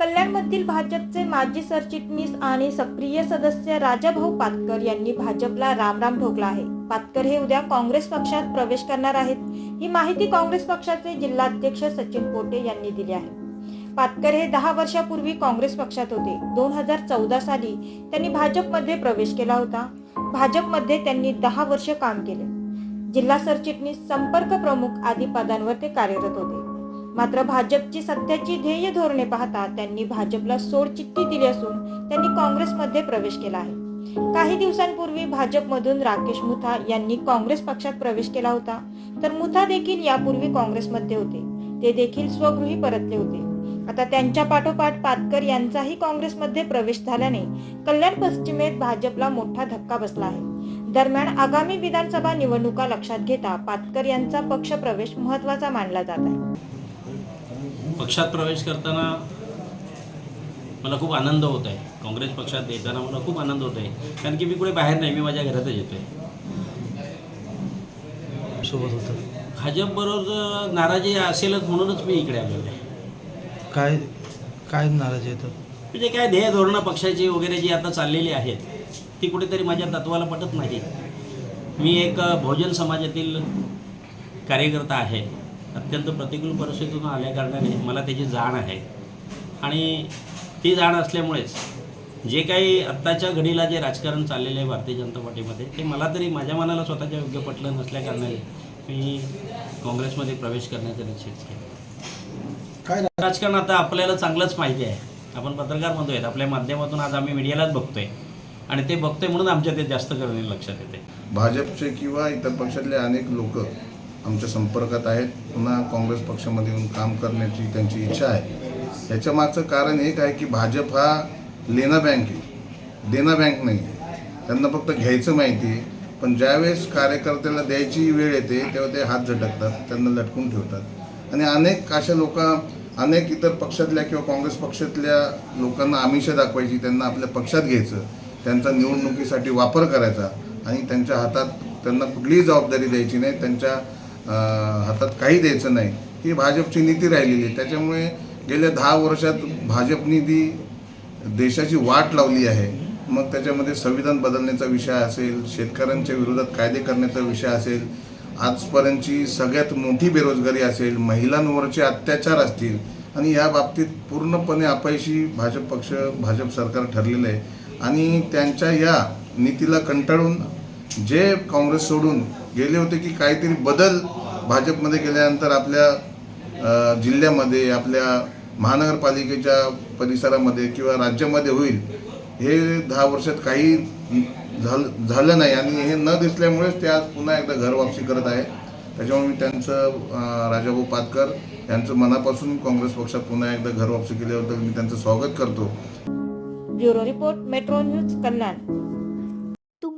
कल्याणमधील भाजपचे माजी सरचिटणीस आणि सक्रिय सदस्य राजाभाऊ पातकर यांनी भाजपला रामराम ठोकला आहे. पातकर हे उद्या काँग्रेस पक्षात प्रवेश करणार आहेत. ही माहिती काँग्रेस पक्षाचे जिल्हाध्यक्ष सचिन पोटे यांनी दिली आहे. पातकर हे दहा वर्षापूर्वी काँग्रेस पक्षात होते. दोन हजार चौदा साली त्यांनी भाजपमध्ये प्रवेश केला होता. भाजपमध्ये त्यांनी दहा वर्ष काम केले. जिल्हा सरचिटणीस संपर्क प्रमुख आदी पदांवर ते कार्यरत होते. मात्र भाजपची सध्याची ध्येय धोरणे पाहता त्यांनी भाजपला सोडचिठ्ठी दिली असून त्यांनी काँग्रेसमध्ये प्रवेश केला आहे. काही दिवसांपूर्वी भाजपमधून राकेश मुथा यांनी काँग्रेस पक्षात प्रवेश केला होता. तर मुथा देखील यापूर्वी काँग्रेसमध्ये होते. ते देखील स्वगृही परतले होते. आता त्यांच्या पाठोपाठ पातकर यांचाही काँग्रेसमध्ये प्रवेश झाल्याने कल्याण पश्चिमेत भाजपला मोठा धक्का बसला आहे. दरम्यान आगामी विधानसभा निवडणुका लक्षात घेता पातकर यांचा पक्ष प्रवेश महत्त्वाचा मानला जात आहे. पक्षात प्रवेश करताना मला खूप आनंद होत आहे. काँग्रेस पक्षात येताना मला खूप आनंद होत आहे. कारण की मी कुठे बाहेर नाही मी माझ्या घरातच येतो आहे सोबत होतं. भाजपबरोबर नाराजी असेलच म्हणूनच मी इकडे आलेलो आहे. काय काय नाराजी येतं म्हणजे काय ध्येय धोरणं पक्षाची वगैरे जी आता चाललेली आहेत ती कुठेतरी माझ्या तत्वाला पटत नाही मी एक बहुजन समाजातील कार्यकर्ता आहे. अत्यंत प्रतिकूल परिस्थितीतून आल्या कारणाने मला त्याची जाण आहे. आणि ती जाण असल्यामुळेच जे काही आत्ताच्या घडीला जे राजकारण चाललेलं आहे भारतीय जनता पार्टीमध्ये ते मला तरी माझ्या मनाला स्वतःच्या योग्य पटलं नसल्या कारणाने मी काँग्रेसमध्ये प्रवेश करण्याचा निश्चित केला. काय राजकारण आता आपल्याला चांगलंच माहिती आहे. आपण पत्रकार म्हणतोय आपल्या माध्यमातून आज आम्ही मीडियालाच बघतोय. आणि ते बघतोय म्हणून आमच्या ते जास्त करणे लक्षात येते. भाजपचे किंवा इतर पक्षातले अनेक लोक आमच्या संपर्कात आहेत. पुन्हा काँग्रेस पक्षामध्ये येऊन काम करण्याची त्यांची इच्छा आहे. याच्या मागचं कारण एक आहे की भाजप हा लेना बँक आहे. देना बँक नाही आहे. त्यांना फक्त घ्यायचं माहिती आहे. पण ज्यावेळेस कार्यकर्त्याला द्यायची वेळ येते तेव्हा ते हात झटकतात त्यांना लटकून ठेवतात. आणि अनेक अशा लोक अनेक इतर पक्षातल्या किंवा काँग्रेस पक्षातल्या लोकांना आमिषं दाखवायची त्यांना आपल्या पक्षात घ्यायचं त्यांचा निवडणुकीसाठी वापर करायचा आणि त्यांच्या हातात त्यांना कुठलीही जबाबदारी द्यायची नाही त्यांच्या हातात काही द्यायचं नाही. ही भाजपची नीती राहिलेली आहे. त्याच्यामुळे गेल्या दहा वर्षात भाजपनी ती देशाची वाट लावली आहे. मग त्याच्यामध्ये संविधान बदलण्याचा विषय असेल शेतकऱ्यांच्या विरोधात कायदे करण्याचा विषय असेल आजपर्यंतची सगळ्यात मोठी बेरोजगारी असेल महिलांवरचे अत्याचार असतील आणि या बाबतीत पूर्णपणे अपयशी भाजप पक्ष भाजप सरकार ठरलेलं आहे. आणि त्यांच्या या नीतीला कंटाळून जे काँग्रेस सोडून गेले होते की काहीतरी बदल भाजपमध्ये गेल्यानंतर आपल्या जिल्ह्यामध्ये आपल्या महानगरपालिकेच्या परिसरामध्ये किंवा राज्यामध्ये होईल हे दहा वर्षात काही झालं झालं नाही आणि हे न दिसल्यामुळेच ते आज पुन्हा एकदा घर वापसी करत आहे त्याच्यामुळे मी त्यांचं राजाभाऊ पातकर यांचं मनापासून काँग्रेस पक्षात पुन्हा एकदा घर वापसी केल्याबद्दल मी त्यांचं स्वागत करतो. Bureau report metro news Kalyan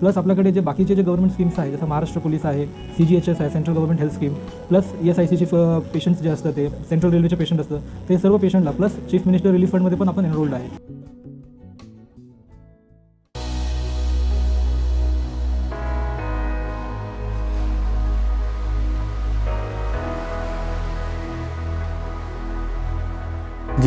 plus आपल्याकडे जे बाकीचे जे गव्हर्मेंट स्कीम्स आहे जसं महाराष्ट्र पोलीस आहे सी जी एच एस आहे central government health scheme plus E S I सीचे पेशंट्स जे असतात ते सेंट्रल रेल्वेचे पेशंट असतं ते सर्व पेशंटला प्लस चीफ मिनिस्टर रिलीफ फंडमध्ये पण आपण एनरोल्ड आहे.